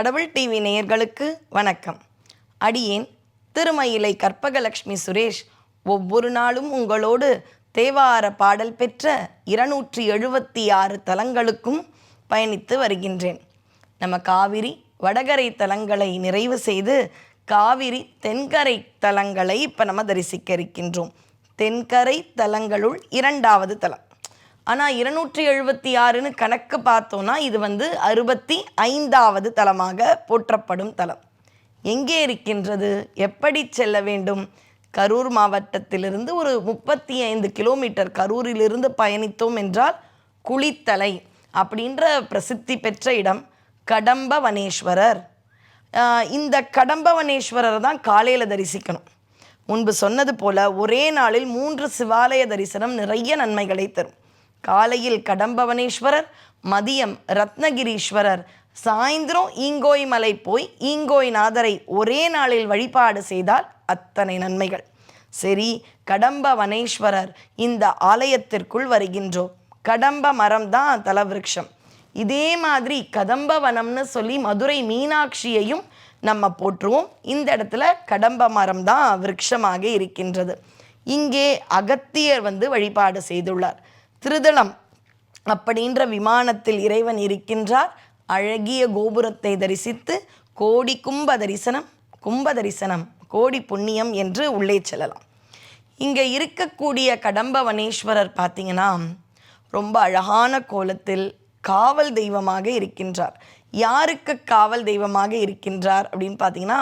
கடவுள் டிவி நேயர்களுக்கு வணக்கம். அடியேன் திருமயிலை கற்பகலக்ஷ்மி சுரேஷ் ஒவ்வொரு நாளும் உங்களோடு தேவார பாடல் பெற்ற இருநூற்றி எழுபத்தி ஆறு தலங்களுக்கும் பயணித்து வருகின்றேன். நம்ம காவிரி வடகரை தலங்களை நிறைவு செய்து காவிரி தென்கரை தலங்களை இப்போ நம்ம தரிசிக்க இருக்கின்றோம். தென்கரை தலங்களுள் இரண்டாவது தலம். ஆனால் இருநூற்றி எழுபத்தி ஆறுன்னு கணக்கு பார்த்தோன்னா இது வந்து அறுபத்தி ஐந்தாவது தலமாக போற்றப்படும் தலம் எங்கே இருக்கின்றது? எப்படி செல்ல வேண்டும்? கரூர் மாவட்டத்திலிருந்து ஒரு முப்பத்தி ஐந்து கிலோமீட்டர் கரூரிலிருந்து பயணித்தோம் என்றால் குளித்தலை அப்படின்ற பிரசித்தி பெற்ற இடம் கடம்பவனேஸ்வரர். இந்த கடம்பவனேஸ்வரரை தான் காலையில் தரிசிக்கணும். முன்பு சொன்னது போல ஒரே நாளில் மூன்று சிவாலய தரிசனம் நிறைய நன்மைகளை தரும். காலையில் கடம்பவனேஸ்வரர் மதியம் ரத்னகிரீஸ்வரர். சாயந்தரம் ஈங்கோய் மலை போய் ஈங்கோய் நாதரை ஒரே நாளில் வழிபாடு செய்தால் அத்தனை நன்மைகள். சரி கடம்பவனேஸ்வரர் இந்த ஆலயத்திற்குள் வருகின்றோம். கடம்ப மரம் தான் தலவிருட்சம் இதே மாதிரி கதம்பவனம்னு சொல்லி மதுரை மீனாட்சியையும் நம்ம போற்றுவோம். இந்த இடத்துல கடம்ப மரம் தான் விருட்சமாக இருக்கின்றது. இங்கே அகத்தியர் வந்து வழிபாடு செய்துள்ளார். திருதலம் அப்படின்ற விமானத்தில் இறைவன் இருக்கின்றார். அழகிய கோபுரத்தை தரிசித்து கோடி கும்ப தரிசனம் கும்ப தரிசனம் கோடி புண்ணியம் என்று உள்ளே செல்லலாம். இங்கே இருக்கக்கூடிய கடம்பவனேஸ்வரர் பார்த்தீங்கன்னா ரொம்ப அழகான கோலத்தில் காவல் தெய்வமாக இருக்கின்றார். யாருக்கு காவல் தெய்வமாக இருக்கின்றார் அப்படின்னு பார்த்தீங்கன்னா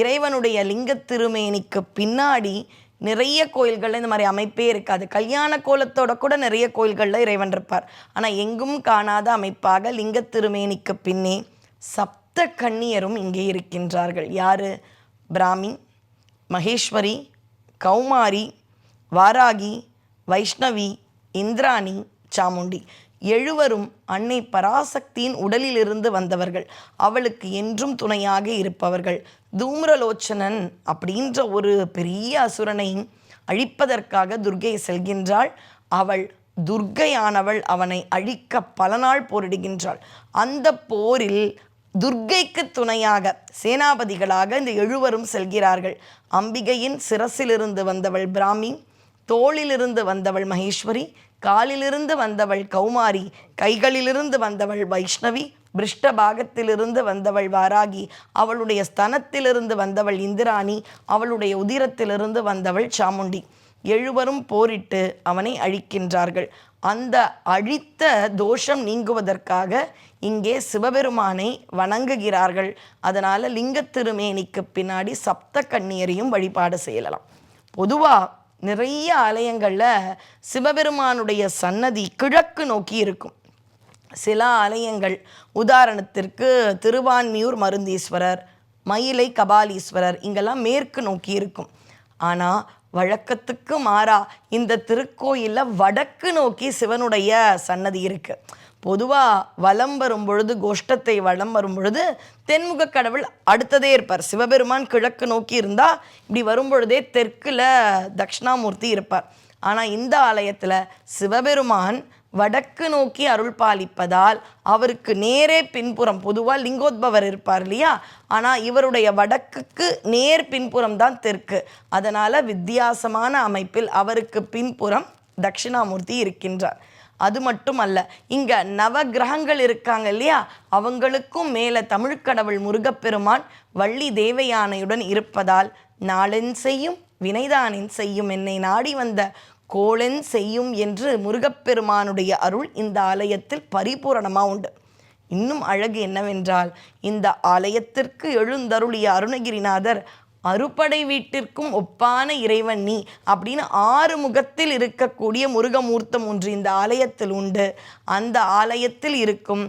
இறைவனுடைய லிங்க திருமேனிக்கு பின்னாடி நிறைய கோயில்களில் இந்த மாதிரி அமைப்பே இருக்காது. கல்யாண கோலத்தோட கூட நிறைய கோயில்களில் இறைவன் இருப்பார். ஆனால் எங்கும் காணாத அமைப்பாக லிங்க திருமேனிக்கு பின்னே சப்த கன்னியரும் இங்கே இருக்கின்றார்கள். யார்? பிராமி மகேஸ்வரி கௌமாரி வாராகி வைஷ்ணவி இந்திராணி சாமுண்டி. எழுவரும் அன்னை பராசக்தியின் உடலிலிருந்து வந்தவர்கள். அவளுக்கு என்றும் துணையாக இருப்பவர்கள். தூம்ரலோச்சனன் அப்படின்ற ஒரு பெரிய அசுரனை அழிப்பதற்காக துர்கை செல்கின்றாள். அவள் துர்க்கையானவள் அவனை அழிக்க பல நாள் போரிடுகின்றாள். அந்த போரில் துர்க்கைக்கு துணையாக சேனாபதிகளாக இந்த எழுவரும் செல்கிறார்கள். அம்பிகையின் சிரசிலிருந்து வந்தவள் பிராமி தோளிலிருந்து வந்தவள் மகேஸ்வரி காலிலிருந்து வந்தவள் கௌமாரி கைகளிலிருந்து வந்தவள் வைஷ்ணவி பிருஷ்ட பாகத்திலிருந்து வந்தவள் வாராகி அவளுடைய ஸ்தனத்திலிருந்து வந்தவள் இந்திராணி அவளுடைய உதிரத்திலிருந்து வந்தவள் சாமுண்டி. எழுவரும் போரிட்டு அவனை அழிக்கின்றார்கள். அந்த அழித்த தோஷம் நீங்குவதற்காக இங்கே சிவபெருமானை வணங்குகிறார்கள். அதனால் லிங்க திருமேனிக்கு பின்னாடி சப்த கண்ணியரையும் வழிபாடு செய்யலாம். பொதுவாக நிறைய ஆலயங்களில் சிவபெருமானுடைய சன்னதி கிழக்கு நோக்கி இருக்கும். சில ஆலயங்கள் உதாரணத்திற்கு திருவான்மியூர் மருந்தீஸ்வரர் மயிலை கபாலீஸ்வரர் இங்கெல்லாம் மேற்கு நோக்கி இருக்கும். ஆனால் வழக்கத்துக்கு மாறா இந்த திருக்கோயிலில் வடக்கு நோக்கி சிவனுடைய சன்னதி இருக்குது பொதுவாக வலம் வரும் பொழுது கோஷ்டத்தை வலம் வரும் பொழுது தென்முக கடவுள் அடுத்ததே இருப்பார். சிவபெருமான் கிழக்கு நோக்கி இருந்தால் இப்படி வரும் பொழுதே தெற்கில் தட்சிணாமூர்த்தி இருப்பார். ஆனால் இந்த ஆலயத்தில் சிவபெருமான் வடக்கு நோக்கி அருள் பாலிப்பதால் அவருக்கு நேரே பின்புறம் பொதுவாக லிங்கோத்பவர் இருப்பார் இல்லையா? ஆனால் இவருடைய வடக்குக்கு நேர் பின்புறம் தான் தெற்கு. அதனால் வித்தியாசமான அமைப்பில் அவருக்கு பின்புறம் தட்சிணாமூர்த்தி இருக்கின்றார். அது மட்டும் அல்ல இங்கே நவகிரகங்கள் இருக்காங்க இல்லையா? அவங்களுக்கும் மேலே தமிழ்க்கடவுள் முருகப்பெருமான் வள்ளி தேவயானையுடன் இருப்பதால் நாளென் செய்யும் வினைதானின் செய்யும் என்னை நாடி வந்த கோளென் செய்யும் என்று முருகப்பெருமானுடைய அருள் இந்த ஆலயத்தில் பரிபூரணமாக உண்டு. இன்னும் அழகு என்னவென்றால் இந்த ஆலயத்திற்கு எழுந்தருளிய அருணகிரிநாதர் அறுபடை வீட்டிற்கும் ஒப்பான இறைவன் நீ அப்படின்னு ஆறு முகத்தில் இருக்கக்கூடிய முருகமூர்த்தம் ஒன்று இந்த ஆலயத்தில் உண்டு. அந்த ஆலயத்தில் இருக்கும்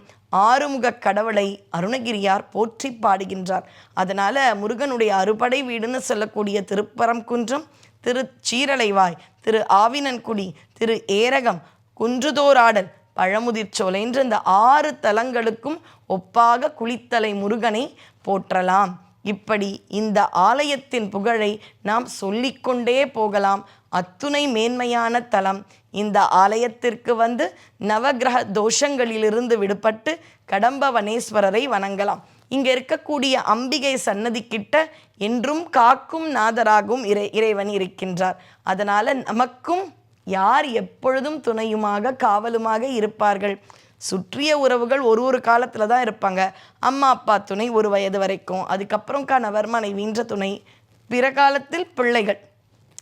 ஆறுமுக கடவுளை அருணகிரியார் போற்றி பாடுகின்றார். அதனால முருகனுடைய அறுபடை வீடுன்னு சொல்லக்கூடிய திருப்பரங்குன்றம் திரு சீரலைவாய் திரு ஆவினன்குடி திரு ஏரகம் குன்றுதோராடல் பழமுதிர்ச்சோலை என்ற இந்த ஆறு தலங்களுக்கும் ஒப்பாக குளித்தலை முருகனை போற்றலாம். இப்படி இந்த ஆலயத்தின் புகழை நாம் சொல்லிக்கொண்டே போகலாம். அத்துணை மேன்மையான தலம் இந்த ஆலயத்திற்கு வந்து நவகிரக தோஷங்களிலிருந்து விடுபட்டு கடம்பவனேஸ்வரரை வணங்கலாம். இங்கே இருக்கக்கூடிய அம்பிகை சன்னதி கிட்ட என்றும் காக்கும் நாதராகவும் இறை இறைவன் இருக்கின்றார். அதனால் நமக்கும் யார் எப்பொழுதும் துணையுமாக காவலுமாக இருப்பார்கள். சுற்றிய உறவுகள் ஒரு ஒரு காலத்தில் தான் இருப்பாங்க. அம்மா அப்பா துணை ஒரு வயது வரைக்கும். அதுக்கப்புறம் கணவர் மனைவின்ற துணை. பிற காலத்தில் பிள்ளைகள்.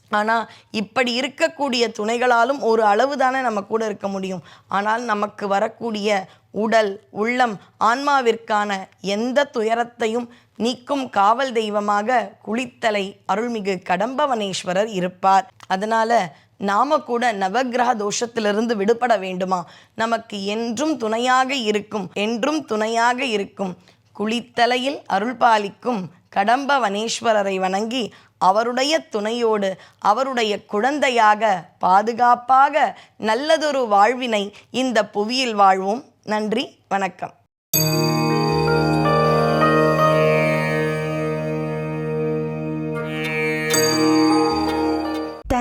ஆனால் இப்படி இருக்கக்கூடிய துணைகளாலும் ஒரு அளவு தானே நம்ம கூட இருக்க முடியும். ஆனால் நமக்கு வரக்கூடிய உடல் உள்ளம் ஆன்மாவிற்கான எந்த துயரத்தையும் நீக்கும் காவல் தெய்வமாக குளித்தலை அருள்மிகு கடம்பவனேஸ்வரர் இருப்பார். அதனால நாம கூட நவக்கிரக தோஷத்திலிருந்து விடுபட வேண்டுமா? நமக்கு என்றும் துணையாக இருக்கும் என்றும் துணையாக இருக்கும். குளித்தலையில் அருள் பாலிக்கும் கடம்ப வனேஸ்வரரை வணங்கி அவருடைய துணையோடு அவருடைய குழந்தையாக பாதுகாப்பாக நல்லதொரு வாழ்வினை இந்த புவியில் வாழ்வோம். நன்றி வணக்கம்.